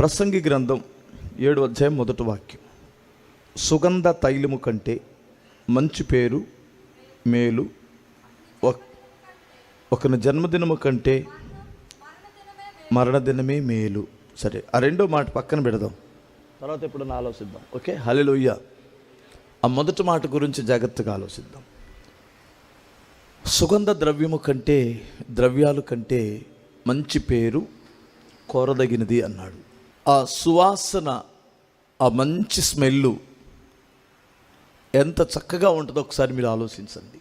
ప్రసంగి గ్రంథం ఏడు అధ్యాయం మొదటి వాక్యం. సుగంధ తైలము కంటే మంచి పేరు మేలు ఒకని జన్మదినము కంటే మరణదినమే మేలు. సరే ఆ రెండో మాట పక్కన పెడదాం. తర్వాత ఎప్పుడన్నా ఆలోచిద్దాం. ఓకే? హలిలోయ ఆ మొదటి మాట గురించి జాగ్రత్తగా ఆలోచిద్దాం. సుగంధ ద్రవ్యము కంటే ద్రవ్యాలు కంటే మంచి పేరు కోరదగినది అన్నాడు. ఆ సువాసన ఆ మంచి స్మెల్లు ఎంత చక్కగా ఉంటుందో ఒకసారి మీరు ఆలోచించండి.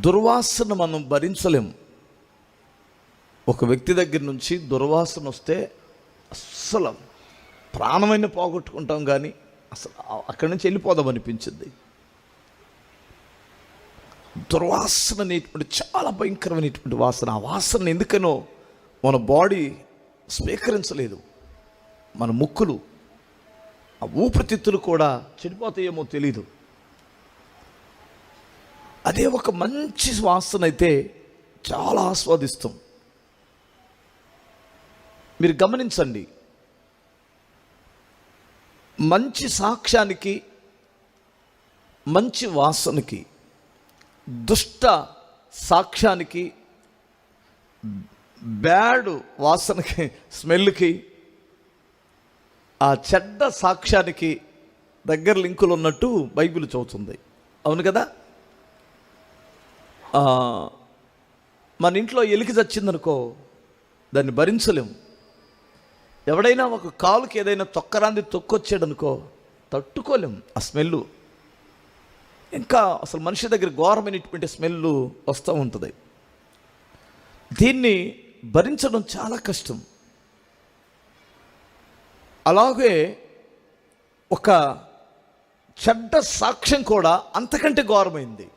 దుర్వాసన మనం భరించలేం. ఒక వ్యక్తి దగ్గర నుంచి దుర్వాసన వస్తే అస్సలు ప్రాణమైన పోగొట్టుకుంటాం కానీ అసలు అక్కడి నుంచి వెళ్ళిపోదాం అనిపించింది. దుర్వాసన అనేటువంటి చాలా భయంకరమైనటువంటి వాసన. ఆ వాసన ఎందుకనో మన బాడీ స్వీకరించలేదు. మన ముక్కులు ఆ ఊపిరితిత్తులు కూడా చెడిపోతాయేమో తెలీదు. అదే ఒక మంచి వాసన అయితే చాలా ఆస్వాదిస్తాం. మీరు గమనించండి మంచి సాక్ష్యానికి మంచి వాసనకి దుష్ట సాక్ష్యానికి బ్యాడ్ వాసనకి స్మెల్కి ఆ చెడ్డ సాక్ష్యానికి దగ్గర లింకులు ఉన్నట్టు బైబిల్ చదువుతుంది అవును కదా? మన ఇంట్లో ఎలికి చచ్చిందనుకో దాన్ని భరించలేం ఎవడైనా ఒక కాలుకి ఏదైనా తొక్కరాంది తొక్కొచ్చాడనుకో తట్టుకోలేం ఆ స్మెల్లు. ఇంకా అసలు మనిషి దగ్గర ఘోరమైనటువంటి స్మెల్ వస్తూ ఉంటుంది. దీన్ని భరించడం చాలా కష్టం. అలాగే ఒక చెడ్డ సాక్ష్యం కూడా అంతకంటే ఘోరమైంది.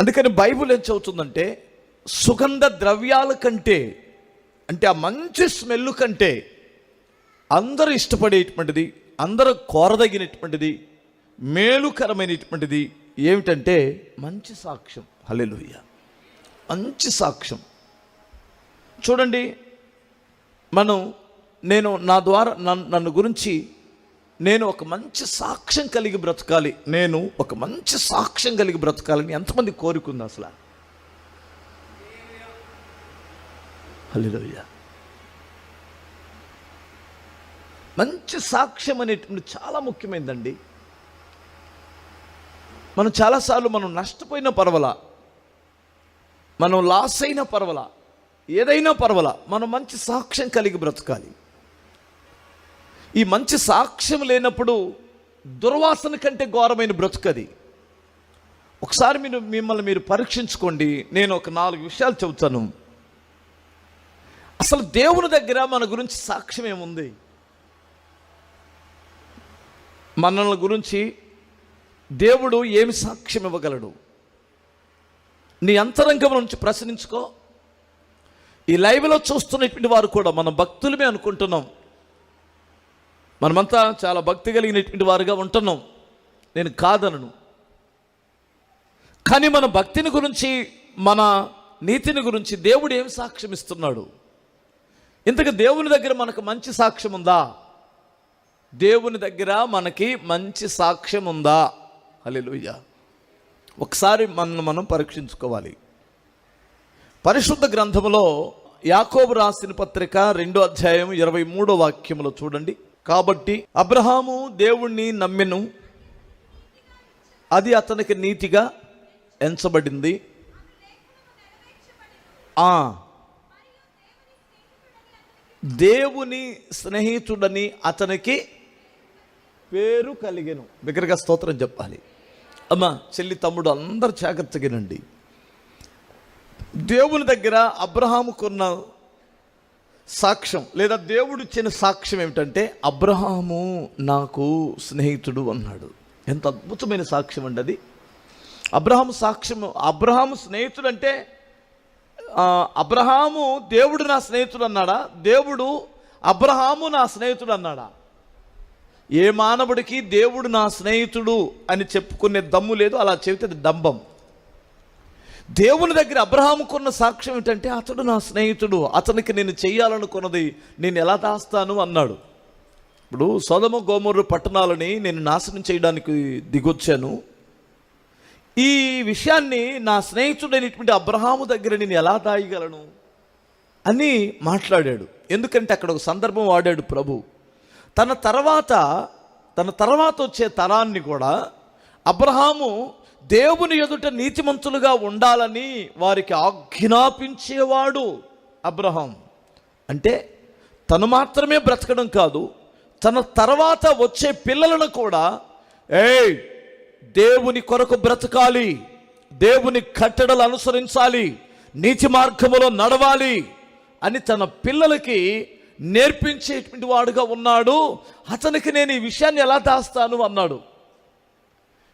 అందుకని బైబుల్ ఏం చదువుతుందంటే సుగంధ ద్రవ్యాల కంటే అంటే ఆ మంచి స్మెల్ కంటే అందరూ ఇష్టపడేటువంటిది అందరూ కోరదగినటువంటిది మేలుకరమైనటువంటిది ఏమిటంటే మంచి సాక్ష్యం. హల్లెలూయ. మంచి సాక్ష్యం. చూడండి మనం నేను నా ద్వారా నన్ను నన్ను గురించి నేను ఒక మంచి సాక్ష్యం కలిగి బ్రతకాలి. నేను ఒక మంచి సాక్ష్యం కలిగి బ్రతకాలని ఎంతమంది కోరుకుంది అసలు? హల్లెలూయా. మంచి సాక్ష్యం అనేటువంటి చాలా ముఖ్యమైనదండి మనం చాలాసార్లు మనం నష్టపోయిన పర్వాలా? మనం లాస్ అయిన పర్వాలా? ఏదైనా పర్వాలా? మనం మంచి సాక్ష్యం కలిగి బ్రతకాలి. ఈ మంచి సాక్ష్యం లేనప్పుడు దుర్వాసన కంటే ఘోరమైన బ్రతుకది ఒకసారి మీరు మిమ్మల్ని మీరు పరీక్షించుకోండి. నేను ఒక నాలుగు విషయాలు చెబుతాను. అసలు దేవుని దగ్గర మన గురించి సాక్ష్యం ఏముంది? మనల్ని గురించి దేవుడు ఏమి సాక్ష్యం ఇవ్వగలడు? నీ అంతరంగం నుంచి ప్రశ్నించుకో. ఈ లైవ్లో చూస్తున్నటువంటి వారు కూడా మన భక్తులమే అనుకుంటున్నాం. మనమంతా చాలా భక్తి కలిగినటువంటి వారుగా ఉంటున్నాం. నేను కాదనను. కానీ మన భక్తిని గురించి మన నీతిని గురించి దేవుడు ఏం సాక్ష్యం ఇస్తున్నాడు? ఇంతకు దేవుని దగ్గర మనకు మంచి సాక్ష్యం ఉందా? దేవుని దగ్గర మనకి మంచి సాక్ష్యం ఉందా? అలెలుయ్యా ఒకసారి మనల్ని మనం పరీక్షించుకోవాలి. పరిశుద్ధ గ్రంథములో యాకోబు రాసిన పత్రిక రెండో అధ్యాయం ఇరవై మూడో వాక్యములో చూడండి. కాబట్టి అబ్రహాము దేవుణ్ణి నమ్మెను. అది అతనికి నీతిగా ఎంచబడింది. ఆ దేవుని స్నేహితుడని అతనికి పేరు కలిగెను. దగ్గరగా స్తోత్రం చెప్పాలి. అమ్మ చెల్లి తమ్ముడు అందరు జాగ్రత్తగానండి. దేవుని దగ్గర అబ్రహాముకున్న సాక్ష్యం లేదా దేవుడు ఇచ్చిన సాక్ష్యం ఏమిటంటే అబ్రహాము నాకు స్నేహితుడు అన్నాడు. ఎంత అద్భుతమైన సాక్ష్యం అండి అది. అబ్రహాము సాక్ష్యం అబ్రహాము స్నేహితుడు అంటే అబ్రహాము దేవుడు నా స్నేహితుడు అన్నాడా? దేవుడు అబ్రహాము నా స్నేహితుడు అన్నాడా? ఏ మానవుడికి దేవుడు నా స్నేహితుడు అని చెప్పుకునే దమ్ము లేదు అలా చెబితే అది డంబం. దేవుని దగ్గర అబ్రహాముకున్న సాక్ష్యం ఏంటంటే అతడు నా స్నేహితుడు అతనికి నేను చేయాలనుకున్నది నేను ఎలా దాస్తాను అన్నాడు. ఇప్పుడు సోదమ గోమూరు పట్టణాలని నేను నాశనం చేయడానికి దిగొచ్చాను. ఈ విషయాన్ని నా స్నేహితుడైనటువంటి అబ్రహాము దగ్గర నేను ఎలా దాయగలను అని మాట్లాడాడు. ఎందుకంటే అక్కడ ఒక సందర్భం వాడాడు ప్రభు. తన తర్వాత తన తర్వాత వచ్చే తరాన్ని కూడా అబ్రహాము దేవుని ఎదుట నీతిమంతులుగా ఉండాలని వారికి ఆజ్ఞాపించేవాడు అబ్రహాం. అంటే తను మాత్రమే బ్రతకడం కాదు తన తర్వాత వచ్చే పిల్లలను కూడా ఏయ్ దేవుని కొరకు బ్రతకాలి దేవుని కట్టడలు అనుసరించాలి నీతి మార్గములో నడవాలి అని తన పిల్లలకి నేర్పించేటువంటి వాడుగా ఉన్నాడు. అతనికి నేను ఈ విషయాన్ని ఎలా దాస్తాను అన్నాడు.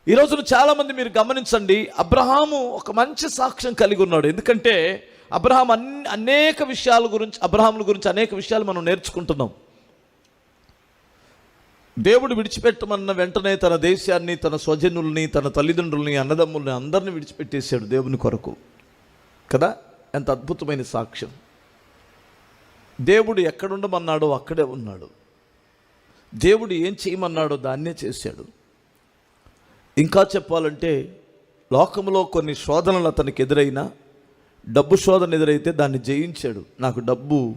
ఈ రోజున చాలామంది మీరు గమనించండి అబ్రహాము ఒక మంచి సాక్ష్యం కలిగి ఉన్నాడు. ఎందుకంటే అబ్రహాం అన్ని అనేక విషయాల గురించి అబ్రహాముల గురించి అనేక విషయాలు మనం నేర్చుకుంటున్నాం. దేవుడు విడిచిపెట్టమన్న వెంటనే తన దేశాన్ని తన స్వజనుల్ని తన తల్లిదండ్రుల్ని అన్నదమ్ముల్ని అందరిని విడిచిపెట్టేశాడు దేవుని కొరకు. కదా? ఎంత అద్భుతమైన సాక్ష్యం. దేవుడు ఎక్కడుండమన్నాడో అక్కడే ఉన్నాడు. దేవుడు ఏం చేయమన్నాడో దాన్నే చేశాడు. ఇంకా చెప్పాలంటే లోకంలో కొన్ని శోధనలు అతనికి ఎదురైనా డబ్బు శోధన ఎదురైతే దాన్ని జయించాడు. నాకు డబ్బు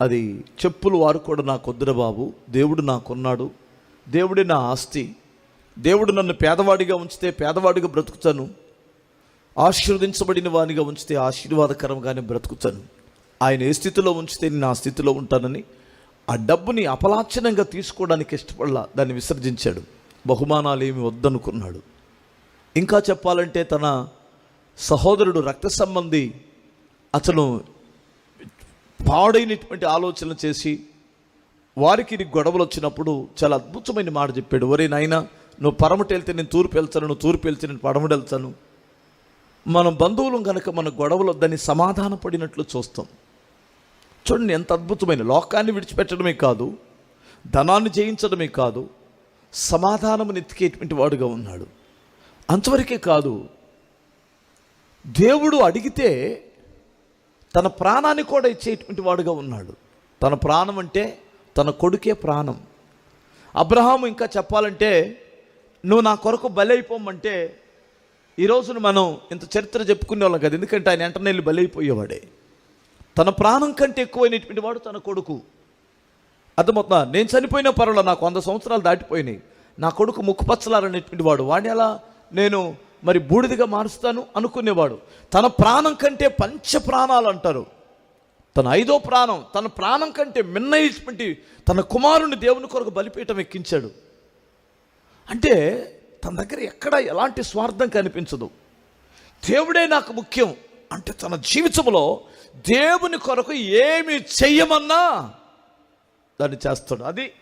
అది చెప్పులు వారుకోవడం నాకు వద్దురా బాబు దేవుడు నాకున్నాడు దేవుడే నా ఆస్తి దేవుడు నన్ను పేదవాడిగా ఉంచితే పేదవాడిగా బ్రతుకుతాను ఆశీర్వదించబడిన వానిగా ఉంచితే ఆశీర్వాదకరంగానే బ్రతుకుతాను. ఆయన ఏ స్థితిలో ఉంచితే నేను ఆ స్థితిలో ఉంటానని ఆ డబ్బుని అపలాచనంగా తీసుకోవడానికి ఇష్టపడలా దాన్ని విసర్జించాడు. బహుమానాలు ఏమి వద్దనుకున్నాడు. ఇంకా చెప్పాలంటే తన సహోదరుడు రక్త సంబంధి అతను పాడైనటువంటి ఆలోచన చేసి వారికి గొడవలు వచ్చినప్పుడు చాలా అద్భుతమైన మాట చెప్పాడు. ఒరే నాయనా నువ్వు పరమటి వెళ్తే నేను తూర్పు వెళ్తాను నువ్వు తూర్పు వెళ్తే నేను పడమటి వెళ్తాను. మనం బంధువులు కనుక మన గొడవలు వద్దని సమాధాన పడినట్లు చూస్తాం. చూడండి ఎంత అద్భుతమైన లోకాన్ని విడిచిపెట్టడమే కాదు ధనాన్ని జయించడమే కాదు సమాధానం ఎతికేటువంటి వాడుగా ఉన్నాడు. అంతవరకే కాదు దేవుడు అడిగితే తన ప్రాణాన్ని కూడా ఇచ్చేటువంటి వాడుగా ఉన్నాడు. తన ప్రాణం అంటే తన కొడుకే ప్రాణం. అబ్రహాం ఇంకా చెప్పాలంటే నువ్వు నా కొరకు బలైపోమంటే ఈ రోజున మనం ఇంత చరిత్ర చెప్పుకునే వాళ్ళం కదా ఎందుకంటే ఆయన వెంటనే వెళ్ళి బలైపోయేవాడే. తన ప్రాణం కంటే ఎక్కువైనటువంటి వాడు తన కొడుకు. అర్థమవుతుందా? నేను చనిపోయిన పర్వాల నాకు వంద సంవత్సరాలు దాటిపోయినాయి. నా కొడుకు ముక్కుపచ్చలారనేటువంటి వాడు. వాడిని ఎలా నేను మరి బూడిదిగా మారుస్తాను అనుకునేవాడు. తన ప్రాణం కంటే పంచ ప్రాణాలు అంటారు. తన ఐదో ప్రాణం తన ప్రాణం కంటే మిన్నయించి తన కుమారుని దేవుని కొరకు బలిపీఠం ఎక్కించాడు. అంటే తన దగ్గర ఎక్కడ ఎలాంటి స్వార్థం కనిపించదు. దేవుడే నాకు ముఖ్యం. అంటే తన జీవితంలో దేవుని కొరకు ఏమి చెయ్యమన్నా దాన్ని చేస్తాడు. అది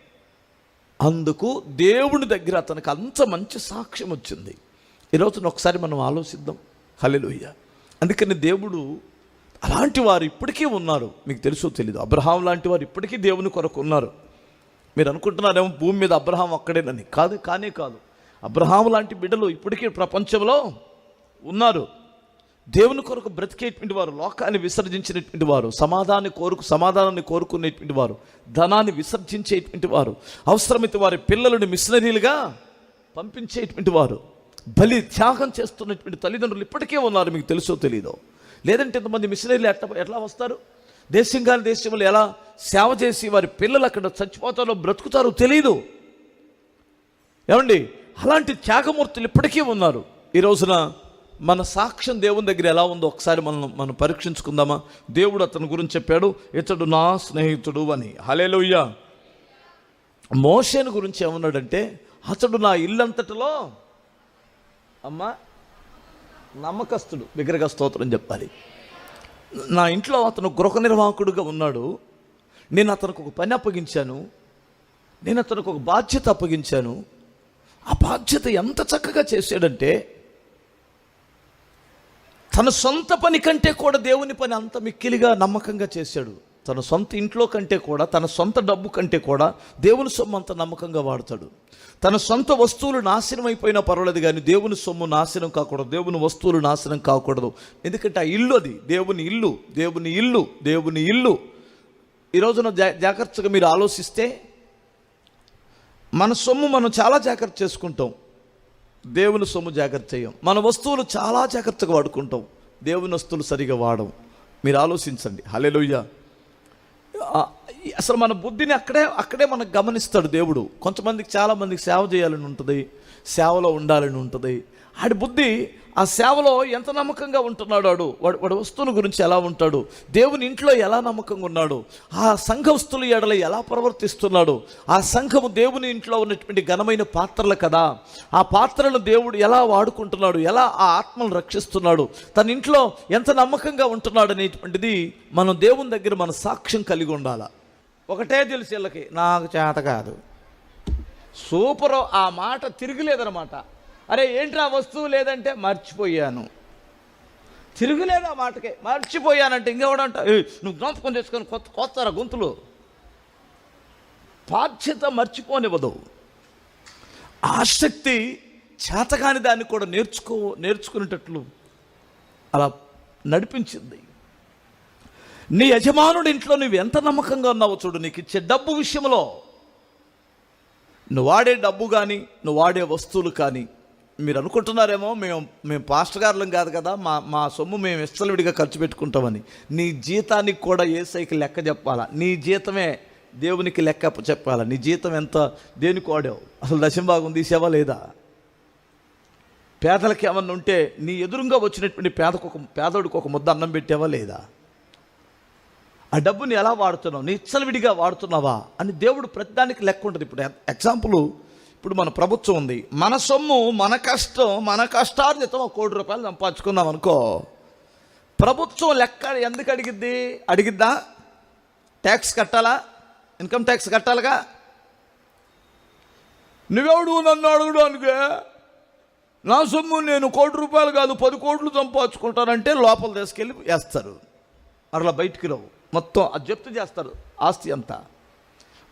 అందుకు దేవుని దగ్గర అతనికి అంత మంచి సాక్ష్యం వచ్చింది. ఈరోజున ఒకసారి మనం ఆలోచిద్దాం. హలెలుయ్య అందుకని దేవుడు అలాంటి వారు ఇప్పటికీ ఉన్నారు. మీకు తెలుసో తెలీదు. అబ్రహాం లాంటి వారు ఇప్పటికీ దేవుని కొరకు ఉన్నారు. మీరు అనుకుంటున్నారేమో భూమి మీద అబ్రహాం ఒక్కడేనని. కాదు కానే కాదు. అబ్రహాం లాంటి బిడ్డలు ఇప్పటికీ ప్రపంచంలో ఉన్నారు. దేవుని కొరకు బ్రతికేటువంటి వారు లోకాన్ని విసర్జించినటువంటి వారు సమాధాన్ని కోరుకు సమాధానాన్ని కోరుకునేటువంటి వారు ధనాన్ని విసర్జించేటువంటి వారు అవసరమైతే వారి పిల్లలను మిషనరీలుగా పంపించేటువంటి వారు బలి త్యాగం చేస్తున్నటువంటి తల్లిదండ్రులు ఇప్పటికే ఉన్నారు మీకు తెలుసో తెలీదో. లేదంటే ఇంతమంది మిషనరీలు ఎట్లా ఎట్లా వస్తారు? దేశం కాని దేశంలో ఎలా సేవ చేసి వారి పిల్లలు అక్కడ చచ్చిపోతారో బ్రతుకుతారో తెలియదు ఏమండి? అలాంటి త్యాగమూర్తులు ఇప్పటికీ ఉన్నారు. ఈ రోజున మన సాక్ష్యం దేవుని దగ్గర ఎలా ఉందో ఒకసారి మనం మనం పరీక్షించుకుందామా? దేవుడు అతని గురించి చెప్పాడు ఇతడు నా స్నేహితుడు అని. హలేలుయ్య మోషేను గురించి ఏమన్నాడంటే అతడు నా ఇల్లంతటిలో అమ్మా నమ్మకస్తుడు. విగ్రహ స్తోత్రం చెప్పాలి. నా ఇంట్లో అతను గృహ నిర్వాహకుడుగా ఉన్నాడు. నేను అతనికి ఒక పని అప్పగించాను. నేను అతనికి ఒక బాధ్యత అప్పగించాను. ఆ బాధ్యత ఎంత చక్కగా చేశాడంటే తన సొంత పని కంటే కూడా దేవుని పని అంత మిక్కిలిగా నమ్మకంగా చేశాడు. తన సొంత ఇంట్లో కంటే కూడా తన సొంత డబ్బు కంటే కూడా దేవుని సొమ్ము అంత నమ్మకంగా వాడతాడు. తన సొంత వస్తువులు నాశనం అయిపోయినా పర్వాలేదు కానీ దేవుని సొమ్ము నాశనం కాకూడదు దేవుని వస్తువులు నాశనం కాకూడదు. ఎందుకంటే ఆ ఇల్లు అది దేవుని ఇల్లు దేవుని ఇల్లు దేవుని ఇల్లు. ఈ రోజున జా జాగ్రత్తగా మీరు ఆలోచిస్తే మన సొమ్ము మనం చాలా జాగ్రత్త చేసుకుంటాం. దేవుని సొమ్ము జాగ్రత్త చేయం. మన వస్తువులు చాలా జాగ్రత్తగా వాడుకుంటాం. దేవుని వస్తువులు సరిగా వాడం. మీరు ఆలోచించండి. హలెలుయ్య అసలు మన బుద్ధిని అక్కడే అక్కడే మనకు గమనిస్తాడు దేవుడు. కొంతమందికి చాలామందికి సేవ చేయాలని ఉంటుంది. సేవలో ఉండాలని ఉంటుంది. ఆడి బుద్ధి ఆ సేవలో ఎంత నమ్మకంగా ఉంటున్నాడు వాడు? వాడు వాడి వస్తువుని గురించి ఎలా ఉంటాడు? దేవుని ఇంట్లో ఎలా నమ్మకంగా ఉన్నాడు? ఆ సంఘవస్తుల ఎడల ఎలా ప్రవర్తిస్తున్నాడు? ఆ సంఘము దేవుని ఇంట్లో ఉన్నటువంటి ఘనమైన పాత్రలు కదా. ఆ పాత్రలను దేవుడు ఎలా వాడుకుంటున్నాడు? ఎలా ఆ ఆత్మను రక్షిస్తున్నాడు? తన ఇంట్లో ఎంత నమ్మకంగా ఉంటున్నాడు అనేటువంటిది మనం దేవుని దగ్గర మన సాక్ష్యం కలిగి ఉండాలి. ఒకటే తెలుసు వీళ్ళకి నాకు చేత కాదు. సూపరు ఆ మాట తిరిగిలేదనమాట అరే ఏంట్రా వస్తువు లేదంటే మర్చిపోయాను. తిరుగులేదు ఆ మాటకే? మర్చిపోయానంటే ఇంకెవడంట? నువ్వు జ్ఞాపకం చేసుకొని కొత్త కొత్తారా గొంతులు? బాధ్యత మర్చిపోనివ్వదు. ఆసక్తి చేతకాని దాన్ని కూడా నేర్చుకో నేర్చుకునేటట్లు అలా నడిపించింది. నీ యజమానుడి ఇంట్లో నువ్వు ఎంత నమ్మకంగా ఉన్నావో చూడు నీకు ఇచ్చే డబ్బు విషయంలో. నువ్వు వాడే డబ్బు కానీ నువ్వు వాడే వస్తువులు కానీ మీరు అనుకుంటున్నారేమో మేము మేము పాస్టర్ గారులం కాదు కదా మా మా సొమ్ము మేము ఇష్టలుడిగా ఖర్చు పెట్టుకుంటామని. నీ జీతానికి కూడా ఏ సైకిల్ లెక్క చెప్పాలా? నీ జీతమే దేవునికి లెక్క చెప్పాలా? నీ జీతం ఎంత? దేనికి వాడావు? అసలు దశంభాగం తీసేవా లేదా? పేదలకి ఏమన్నా ఉంటే నీ ఎదురుగా వచ్చినటువంటి పేదకు ఒక పేదోడికి ఒక ముద్ద అన్నం పెట్టావా లేదా? ఆ డబ్బుని ఎలా వాడుతున్నావు? నీ ఇచ్చలవిడిగా వాడుతున్నావా? అని దేవుడు ప్రతిదానికి లెక్క ఉంటుంది. ఇప్పుడు ఎగ్జాంపుల్ ఇప్పుడు మన ప్రభుత్వం ఉంది. మన సొమ్ము మన కష్టం మన కష్టార్జితం ఒక కోటి రూపాయలు సంపాదించుకుందాం అనుకో. ప్రభుత్వం లెక్క ఎందుకు అడిగిద్ది? అడిగిద్దా? ట్యాక్స్ కట్టాలా? ఇన్కమ్ ట్యాక్స్ కట్టాలిగా? నువ్వెవడు? నన్ను అడగడానికి. నా సొమ్ము నేను కోటి రూపాయలు కాదు పది కోట్లు సంపాదించుకుంటానంటే లోపల తీసుకెళ్ళి వేస్తారు. అట్లా బయటికి రావు. మొత్తం అది జప్తు చేస్తారు ఆస్తి అంతా.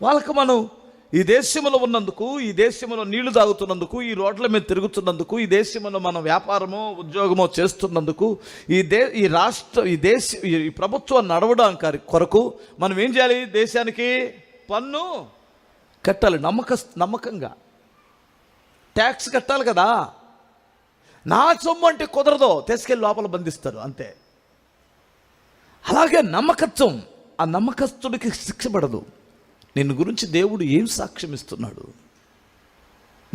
వాళ్ళకి మనం ఈ దేశంలో ఉన్నందుకు ఈ దేశంలో నీళ్ళు తాగుతున్నందుకు ఈ రోడ్ల మీద తిరుగుతున్నందుకు ఈ దేశంలో మనం వ్యాపారమో ఉద్యోగమో చేస్తున్నందుకు ఈ దే ఈ రాష్ట్ర ఈ దేశ ఈ ప్రభుత్వం నడవడానికి కొరకు మనం ఏం చేయాలి? దేశానికి పన్ను కట్టాలి. నమ్మక నమ్మకంగా. ట్యాక్స్ కట్టాలి కదా. నా సొమ్ము అంటే కుదరదు. తీసుకెళ్ళి లోపల బంధిస్తారు. అంతే. అలాగే నమ్మకత్వం. ఆ నమ్మకస్తుడికి శిక్ష పడదు. నిన్ను గురించి దేవుడు ఏం సాక్ష్యం ఇస్తున్నాడు?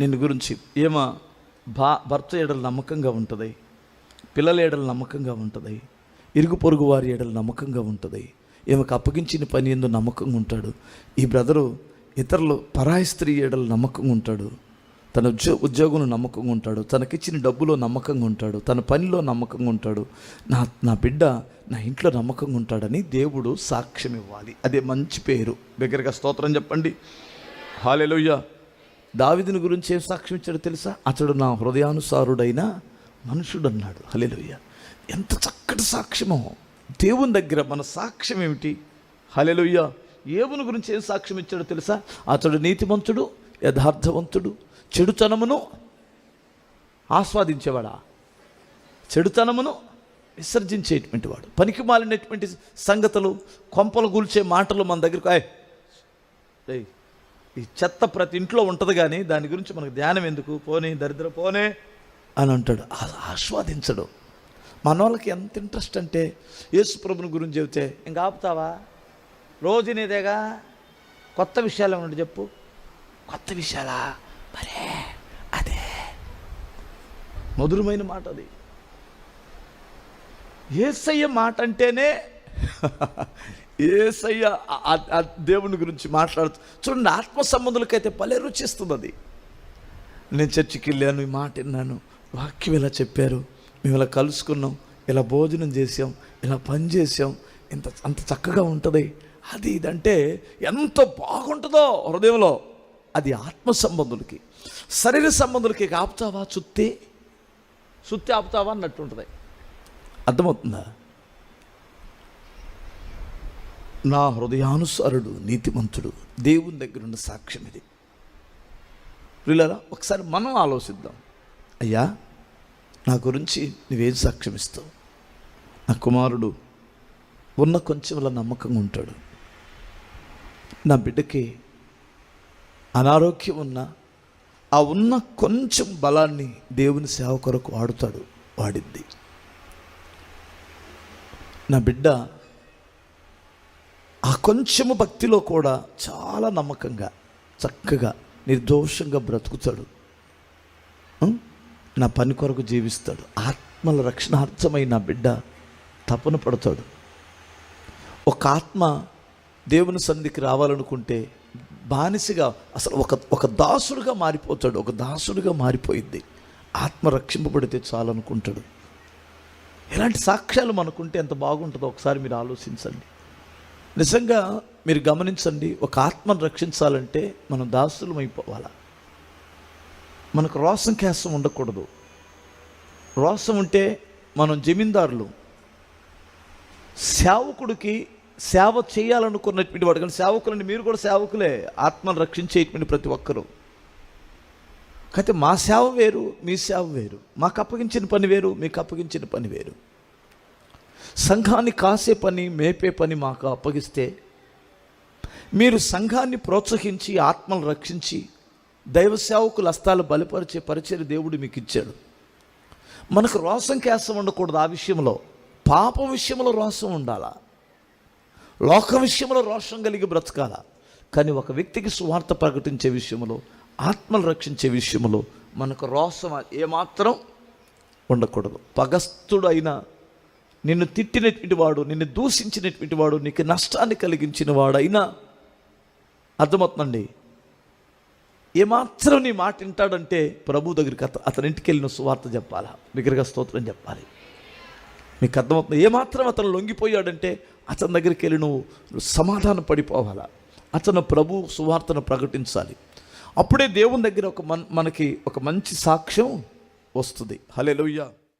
నిన్ను గురించి ఏమా భా భర్త ఏడలు నమ్మకంగా ఉంటుంది పిల్లల ఏడలు నమ్మకంగా ఉంటుంది ఇరుగు పొరుగు వారి ఏడలు నమ్మకంగా ఉంటుంది ఈమెకు అప్పగించిన పని ఎందు నమ్మకంగా ఉంటాడు ఈ బ్రదరు ఇతరులు పరాయి స్త్రీ ఏడలు నమ్మకంగా ఉంటాడు. తన ఉద్యో ఉద్యోగంలో నమ్మకంగా ఉంటాడు. తనకిచ్చిన డబ్బులో నమ్మకంగా ఉంటాడు. తన పనిలో నమ్మకంగా ఉంటాడు. నా నా బిడ్డ నా ఇంట్లో నమ్మకంగా ఉంటాడని దేవుడు సాక్ష్యం ఇవ్వాలి. అదే మంచి పేరు. దగ్గరగా స్తోత్రం చెప్పండి. హాలెలుయ్య దావిదిని గురించి ఏం సాక్ష్యం ఇచ్చాడో తెలుసా? అతడు నా హృదయానుసారుడైన మనుషుడు అన్నాడు హలెలుయ్య ఎంత చక్కటి సాక్ష్యమో. దేవుని దగ్గర మన సాక్ష్యం ఏమిటి? హలెలుయ్య ఏవుని గురించి ఏం సాక్ష్యం ఇచ్చాడో తెలుసా? అతడు నీతిమంతుడు యథార్థవంతుడు చెడుతనమును ఆస్వాదించేవాడా? చెడుతనమును విసర్జించేటువంటి వాడు. పనికి మాలినటువంటి సంగతులు కొంపలు కూల్చే మాటలు మన దగ్గరకు ఈ చెత్త ప్రతి ఇంట్లో ఉంటుంది కానీ దాని గురించి మనకు ధ్యానం ఎందుకు? పోనీ దరిద్ర పోనే అని అంటాడు. ఆస్వాదించడు. మన వాళ్ళకి ఎంత ఇంట్రెస్ట్ అంటే యేసు ప్రభుని గురించి చెబితే ఇంకా ఆపుతావా? రోజు నీదేగా? కొత్త విషయాలు ఏమన్నా చెప్పు. కొత్త విషయాలా? మరే అదే! మధురమైన మాట అది. ఏసయ్య మాట అంటేనే ఏసయ్య ఆ- దేవుని గురించి మాట్లాడుతూ చూడండి ఆత్మ సంబంధులకైతే భలే రుచిస్తుంది అది నేను చర్చికి వెళ్ళాను ఈ మాట విన్నాను వాక్యం ఇలా చెప్పారు మేము ఇలా కలుసుకున్నాం ఇలా భోజనం చేసాం ఇలా పని చేసాం ఇంత అంత చక్కగా ఉంటుంది. అది ఇదంటే ఎంత బాగుంటుందో హృదయంలో. అది ఆత్మ సంబంధులకి శరీర సంబంధులకి ఆపుతావా? చుత్తి. సుత్తి ఆపుతావా అన్నట్టు ఉంటుంది అర్థమవుతుందా? నా హృదయానుసారుడు నీతిమంతుడు దేవుని దగ్గర ఉన్న సాక్ష్యం ఇది. పిల్లరా ఒకసారి మనం ఆలోచిద్దాం. అయ్యా నా గురించి నువ్వేం సాక్ష్యం ఇస్తావు? నా కుమారుడు ఉన్న కొంచెం వల్ల నమ్మకంగా ఉంటాడు. నా బిడ్డకి అనారోగ్యం ఉన్న ఆ ఉన్న కొంచెం బలాన్ని దేవుని సేవ కొరకు వాడుతాడు వాడిద్ది నా బిడ్డ ఆ కొంచెము భక్తిలో కూడా చాలా నమ్మకంగా చక్కగా నిర్దోషంగా బ్రతుకుతాడు. నా పని కొరకు జీవిస్తాడు. ఆత్మల రక్షణార్థమై నా బిడ్డ తపన పడతాడు. ఒక ఆత్మ దేవుని సంధికి రావాలనుకుంటే బానిసగా అసలు ఒక ఒక దాసుడుగా మారిపోతాడు ఒక దాసుడుగా మారిపోయింది ఆత్మ రక్షింపబడితే చాలనుకుంటాడు. ఇలాంటి సాక్ష్యాలు మనకుంటే ఎంత బాగుంటుందో ఒకసారి మీరు ఆలోచించండి. నిజంగా మీరు గమనించండి ఒక ఆత్మను రక్షించాలంటే మనం దాసులం అయిపోవాలా. మనకు రోసం కేసం ఉండకూడదు. రోసం ఉంటే మనం జమీందారులు. సేవకుడికి సేవ చేయాలనుకున్నటువంటి వాడు. కానీ సేవకులని మీరు కూడా సేవకులే. ఆత్మను రక్షించేటువంటి ప్రతి ఒక్కరూ. అయితే మా సేవ వేరు మీ సేవ వేరు. మాకు అప్పగించిన పని వేరు మీకు అప్పగించిన పని వేరు. సంఘాన్ని కాసే పని మేపే పని మాకు అప్పగిస్తే మీరు సంఘాన్ని ప్రోత్సహించి ఆత్మను రక్షించి దైవ సేవకుల హస్తాలు బలపరిచే పరిచయ దేవుడు మీకు ఇచ్చాడు. మనకు రోసం కేసం ఉండకూడదు ఆ విషయంలో. పాప విషయంలో రోసం ఉండాలా? లోక విషయంలో రోషం కలిగి బ్రతకాల. కానీ ఒక వ్యక్తికి సువార్త ప్రకటించే విషయంలో ఆత్మలు రక్షించే విషయంలో మనకు రోషం ఏమాత్రం ఉండకూడదు. పగస్తుడు నిన్ను తిట్టినటువంటి వాడు నిన్ను దూషించినటువంటి వాడు నీకు నష్టాన్ని కలిగించిన వాడైనా అర్థమవుతుందండి? ఏమాత్రం నీ మాట వింటాడంటే ప్రభు దగ్గరికి అత అతని ఇంటికి వెళ్ళిన సువార్త చెప్పాలా? బిగ్గరగా స్తోత్రం చెప్పాలి. మీకు అర్థమవుతుంది. ఏమాత్రం అతను లొంగిపోయాడంటే అతని దగ్గరికి వెళ్ళి నువ్వు సమాధానం పడిపోవాలా? అతను ప్రభు సువార్తను ప్రకటించాలి. అప్పుడే దేవుని దగ్గర ఒక మన మనకి ఒక మంచి సాక్ష్యం వస్తుంది. హలే